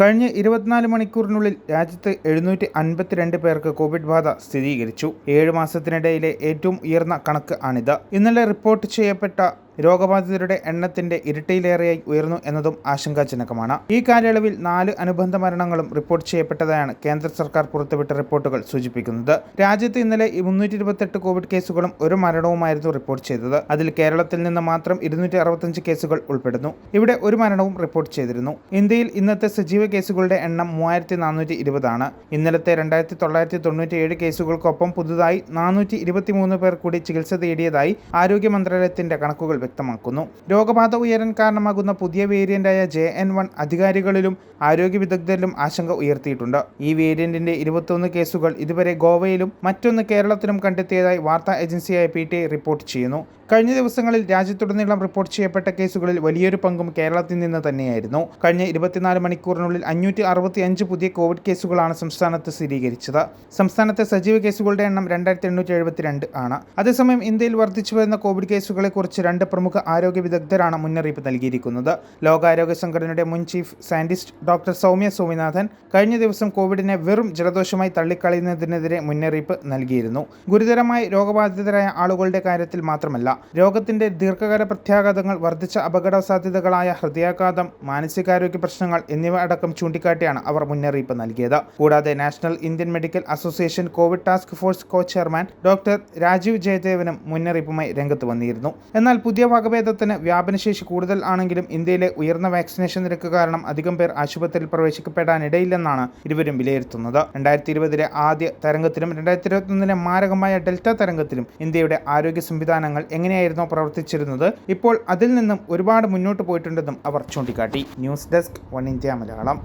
കഴിഞ്ഞ ഇരുപത്തിനാല് മണിക്കൂറിനുള്ളിൽ രാജ്യത്ത് എഴുന്നൂറ്റി അൻപത്തിരണ്ട് പേർക്ക് കോവിഡ് ബാധ സ്ഥിരീകരിച്ചു. ഏഴ് മാസത്തിനിടയിലെ ഏറ്റവും ഉയർന്ന കണക്ക് ആണിത്. ഇന്നലെ റിപ്പോർട്ട് ചെയ്യപ്പെട്ട രോഗബാധിതരുടെ എണ്ണത്തിന്റെ ഇരട്ടിയിലേറെയായി ഉയർന്നു എന്നതും ആശങ്കാജനകമാണ്. ഈ കാലയളവിൽ നാല് അനുബന്ധ മരണങ്ങളും റിപ്പോർട്ട് ചെയ്യപ്പെട്ടതായാണ് കേന്ദ്ര സർക്കാർ പുറത്തുവിട്ട റിപ്പോർട്ടുകൾ സൂചിപ്പിക്കുന്നത്. രാജ്യത്ത് ഇന്നലെ മുന്നൂറ്റി ഇരുപത്തെട്ട് കോവിഡ് കേസുകളും ഒരു മരണവുമായിരുന്നു റിപ്പോർട്ട് ചെയ്തത്. അതിൽ കേരളത്തിൽ നിന്ന് മാത്രം ഇരുന്നൂറ്റി അറുപത്തഞ്ച് കേസുകൾ ഉൾപ്പെടുന്നു. ഇവിടെ ഒരു മരണവും റിപ്പോർട്ട് ചെയ്തിരുന്നു. ഇന്ത്യയിൽ ഇന്നത്തെ സജീവ കേസുകളുടെ എണ്ണം മൂവായിരത്തി നാനൂറ്റി ഇരുപതാണ് ഇന്നലത്തെ രണ്ടായിരത്തി തൊള്ളായിരത്തി തൊണ്ണൂറ്റി ഏഴ് കേസുകൾക്കൊപ്പം പുതുതായി നാനൂറ്റി ഇരുപത്തിമൂന്ന് പേർ കൂടി ചികിത്സ തേടിയതായി ആരോഗ്യ മന്ത്രാലയത്തിന്റെ കണക്കുകൾ വ്യക്തമാക്കുന്നു. രോഗബാധ ഉയരാൻ കാരണമാകുന്ന പുതിയ വേരിയന്റായ ജെ എൻ വൺ അധികാരികളിലും ആരോഗ്യ വിദഗ്ധരിലും ആശങ്ക ഉയർത്തിയിട്ടുണ്ട്. ഈ വേരിയന്റിന്റെ ഇരുപത്തൊന്ന് കേസുകൾ ഇതുവരെ ഗോവയിലും മറ്റൊന്ന് കേരളത്തിലും കണ്ടെത്തിയതായി വാർത്താ ഏജൻസിയായ പി റിപ്പോർട്ട് ചെയ്യുന്നു. കഴിഞ്ഞ ദിവസങ്ങളിൽ രാജ്യത്തുടനീളം റിപ്പോർട്ട് ചെയ്യപ്പെട്ട കേസുകളിൽ വലിയൊരു പങ്കും കേരളത്തിൽ നിന്ന് തന്നെയായിരുന്നു. കഴിഞ്ഞ ഇരുപത്തിനാല് മണിക്കൂറിനുള്ളിൽ അഞ്ഞൂറ്റി അറുപത്തി അഞ്ച് പുതിയ കോവിഡ് കേസുകളാണ് സംസ്ഥാനത്ത് സ്ഥിരീകരിച്ചത്. സംസ്ഥാനത്തെ സജീവ കേസുകളുടെ എണ്ണം രണ്ടായിരത്തി എണ്ണൂറ്റി എഴുപത്തിരണ്ട് ആണ്. അതേസമയം ഇന്ത്യയിൽ വർദ്ധിച്ചു വരുന്ന കോവിഡ് കേസുകളെക്കുറിച്ച് രണ്ട് പ്രമുഖ ആരോഗ്യ വിദഗ്ധരാണ് മുന്നറിയിപ്പ് നൽകിയിരിക്കുന്നത്. ലോകാരോഗ്യ സംഘടനയുടെ മുൻ chief scientist doctor Soumya Swaminathan കഴിഞ്ഞ ദിവസം കോവിഡിനെ വെറും ജലദോഷമായി തള്ളിക്കളയുന്നതിനെതിരെ മുന്നറിയിപ്പ് നൽകിയിരുന്നു. ഗുരുതരമായി രോഗബാധിതരായ ആളുകളുടെ കാര്യത്തിൽ മാത്രമല്ല രോഗത്തിന്റെ ദീർഘകാല പ്രത്യാഘാതങ്ങൾ വർദ്ധിച്ച അപകട സാധ്യതകളായ ഹൃദയാഘാതം മാനസികാരോഗ്യ പ്രശ്നങ്ങൾ എന്നിവ അടക്കം ചൂണ്ടിക്കാട്ടിയാണ് അവർ മുന്നറിയിപ്പ് നൽകിയത്. കൂടാതെ national Indian medical association COVID task force co chairman doctor Rajeev ജയദേവനും മുന്നറിയിപ്പുമായി രംഗത്ത് വന്നിരുന്നു. എന്നാൽ പുതിയ വകഭേദത്തിന് വ്യാപനശേഷി കൂടുതൽ ആണെങ്കിലും ഇന്ത്യയിലെ ഉയർന്ന വാക്സിനേഷൻ നിരക്ക് കാരണം അധികം പേർ ആശുപത്രിയിൽ പ്രവേശിക്കപ്പെടാനിടയില്ലെന്നാണ് ഇരുവരും വിലയിരുത്തുന്നത്. രണ്ടായിരത്തി ഇരുപതിലെ ആദ്യ തരംഗത്തിലും രണ്ടായിരത്തി ഇരുപത്തൊന്നിലെ മാരകമായ ഡെൽറ്റ തരംഗത്തിലും ഇന്ത്യയുടെ ആരോഗ്യ സംവിധാനങ്ങൾ എങ്ങനെയായിരുന്നോ പ്രവർത്തിച്ചിരുന്നത്? ഇപ്പോൾ അതിൽ നിന്നും ഒരുപാട് മുന്നോട്ട് പോയിട്ടുണ്ടെന്നും അവർ ചൂണ്ടിക്കാട്ടി. News desk one India Malayalam.